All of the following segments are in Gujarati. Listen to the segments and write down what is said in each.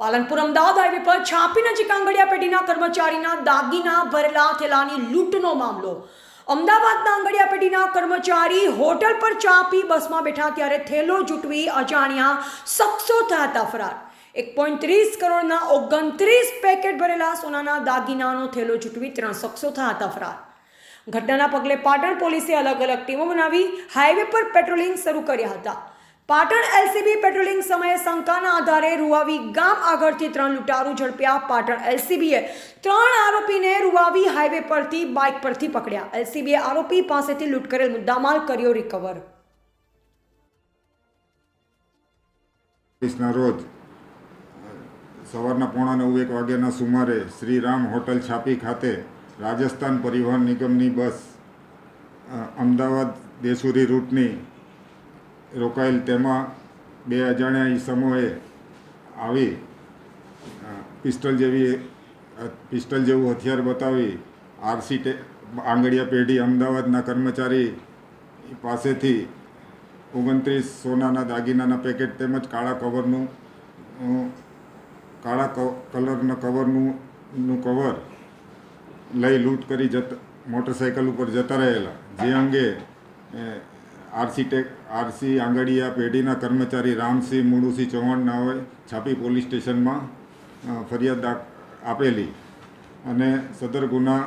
પાલનપુર અમદાવાદ હાઈવે પર છાપી નજીક આંગડિયા પેઢીના કર્મચારીના દાગીના ભરેલા થેલાની લૂંટનો મામલો. અમદાવાદના આંગડિયા પેઢીના કર્મચારી હોટલ પર ચા પી બસમાં બેઠા ત્યારે થેલો જૂટવી અજાણ્યા શખ્સો થયા હતા ફરાર. એક પોઈન્ટ ત્રીસ કરોડના ઓગણત્રીસ પેકેટ ભરેલા સોનાના દાગીનાનો થેલો જૂટવી ત્રણ શખ્સો થયા હતા ફરાર. ઘટનાના પગલે પાટણ પોલીસે અલગ અલગ ટીમો બનાવી હાઈવે પર પેટ્રોલિંગ શરૂ કર્યા હતા. પાટણ એલસીબી પેટ્રોલિંગ સમયે શંકાના આધારે રૂવાવી ગામ આગળથી ત્રણ લૂંટારૂ ઝડપ્યા. પાટણ એલસીબીએ ત્રણ આરોપીને રૂવાવી હાઈવે પરથી બાઇક પરથી પકડ્યા. એલસીબીએ આરોપી પાસેથી લૂંટ કરેલ મુદ્દામાલ કર્યો રિકવર ના રોજ સવારના પોણા નવ એક વાગ્યાના સુમારે શ્રીરામ હોટલ છાપી ખાતે રાજસ્થાન પરિવહન નિગમની બસ અમદાવાદ દેસુરી રૂટની રોકાયેલ તેમાં બે અજાણ્યા ઈસમોએ આવી પિસ્ટલ જેવી પિસ્ટલ જેવું હથિયાર બતાવી આરસી ટે, આંગળીયા પેઢી અમદાવાદના કર્મચારી પાસેથી ઓગણત્રીસ સોનાના દાગીનાના પેકેટ તેમજ કાળા કવરનું કાળા કલરના કવરનું, નું કવર લઈ લૂંટ કરી જત મોટરસાઇકલ ઉપર જતા રહેલા. જે અંગે આરસી ટેક આરસી આંગડિયા પેઢીના કર્મચારી રામસિંહ મુળુસિંહ ચૌહાણ નાઓએ છાપી પોલીસ સ્ટેશનમાં ફરિયાદ આપેલી. અને સદર ગુના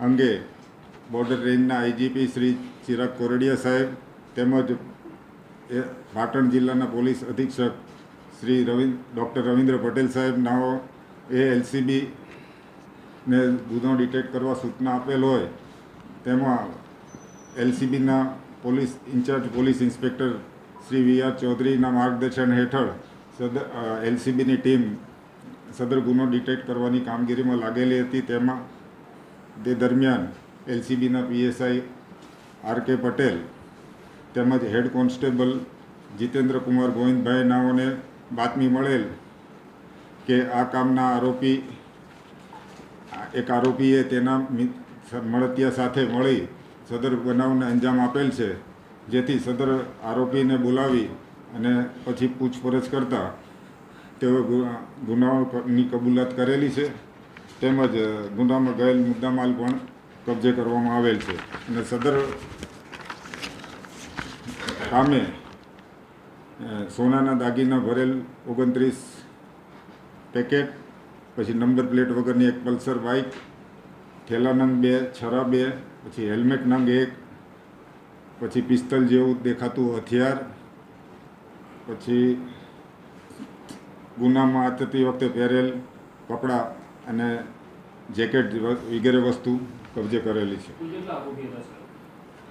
અંગે બોર્ડર રેન્જના આઈજીપી શ્રી ચિરાગ કોરડિયા સાહેબ તેમજ એ, પાટણ જિલ્લાના પોલીસ અધિક્ષક શ્રી રવિ ડૉક્ટર રવિન્દ્ર પટેલ સાહેબ નાઓ એ એલસીબી ને ગુનો ડિટેક્ટ કરવા સૂચના આપેલ હોય, તેમાં એલસીબીના police in-charge police inspector Shri V R ચૌધરીના માર્ગદર્શન હેઠળ સદર એલસીબીની ટીમ સદર ગુનો ડિટેક્ટ કરવાની કામગીરીમાં લાગેલી હતી. તેમાં તે દરમિયાન એલસીબીના પીએસઆઈ આર કે પટેલ તેમજ હેડ કોન્સ્ટેબલ જીતેન્દ્ર કુમાર ગોવિંદભાઈ નાઓને બાતમી મળેલ કે આ કામના આરોપી, એક આરોપીએ તેના મળતિયા સાથે મળી સદર બનાવને અંજામ આપેલ છે, જેથી સદર આરોપીને બોલાવી અને પછી પૂછપરછ કરતા તેઓ ગુનાઓની કબૂલાત કરેલી છે. તેમજ ગુનામાં ગયેલ મુદ્દામાલ પણ કબજે કરવામાં આવેલ છે. અને સદર કામે સોનાના દાગીના ભરેલ ઓગણત્રીસ પેકેટ, પછી નંબર પ્લેટ વગરની એક પલ્સર બાઇક થેલા નંગ બે છરા બે પછી હેલ્મેટ નંગ એક પછી પિસ્તલ જેવું દેખાતું હથિયાર પછી ગુનામાં આચરતી વખતે પહેરેલ કપડાં અને જેકેટ વગેરે વસ્તુ કબજે કરેલી છે.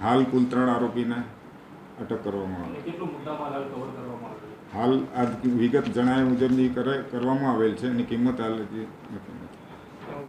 હાલ કુલ ત્રણ આરોપીને અટક કરવામાં આવી. હાલ આ વિગત જણાવ્યા મુજબની કરે કરવામાં આવેલ છે એની કિંમત હાલ નથી.